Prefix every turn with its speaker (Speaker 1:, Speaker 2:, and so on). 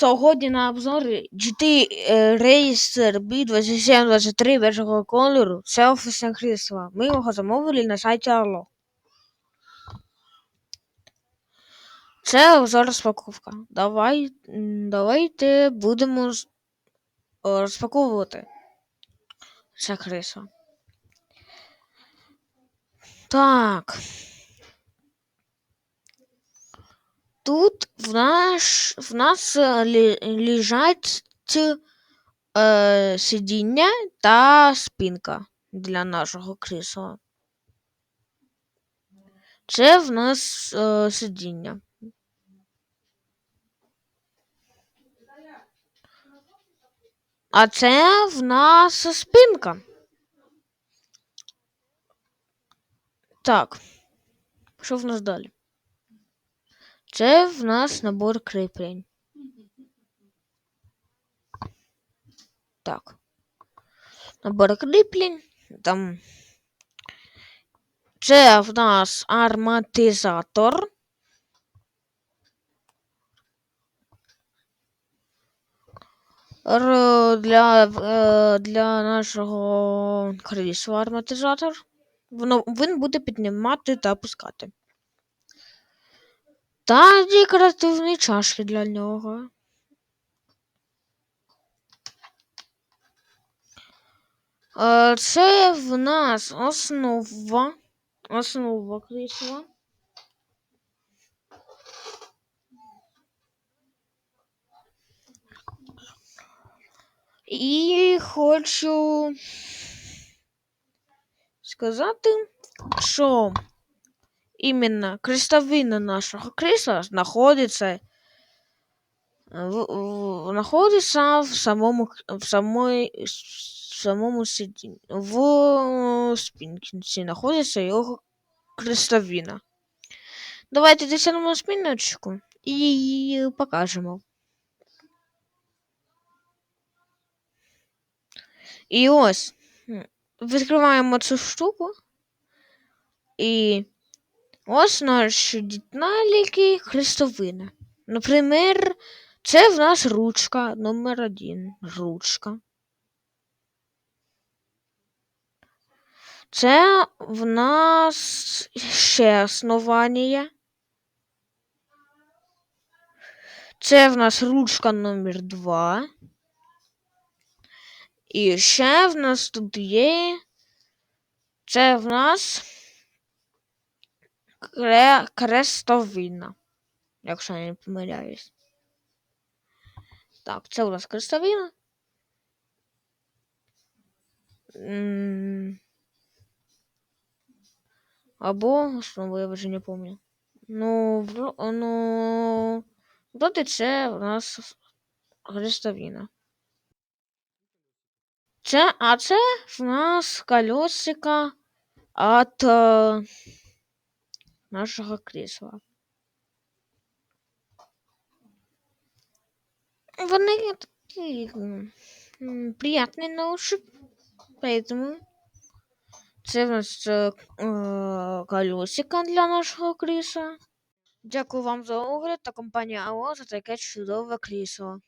Speaker 1: Сьогодні на обзорі GT Racer B2723 першого кольору. Це офісне крісло. Ми його замовили на сайті Allo. Це обзор розпаковка. Давай, давайте будемо розпаковувати це крісло. Так. Тут в, наш, в нас е, лежать е, сидіння та спинка для нашого крісла. Це в нас е, сидіння. А це в нас спинка. Так. Що в нас далі? Це в нас набор кріплень. Так. Набор кріплень. Там. Це в нас арматизатор. Для, е, для нашого крісла арматизатор. Воно, він буде піднімати та опускати. Та декоративні чашки для нього. Е, Це в нас основа. Основа крісла. І хочу сказати, що іменно крестовина нашого крісла знаходиться в, в, знаходиться в самому к- в самой в самому сидінні. В спинці знаходиться його крестовина. Давайте досягнемо спиночку і покажемо. І ось відкриваємо цю штуку. І ось наші деталіки хрестовини. Наприклад, це в нас ручка номер один. Ручка. Це в нас ще основання. Це в нас ручка номер два. І ще в нас тут є. Це в нас кре... крестовина. Якщо я не помиляюсь. Так, це у нас крестовина. Або основа, я вже не пам'ятаю. Ну, вро- ну, вроде це у нас крестовина. Це, а це в нас колесика от нашого крісла. Вони такі приятні на ощупь, поэтому це в нас е, е, колесика для нашого крісла. Дякую вам за огляд та компанія АО за таке чудове крісло.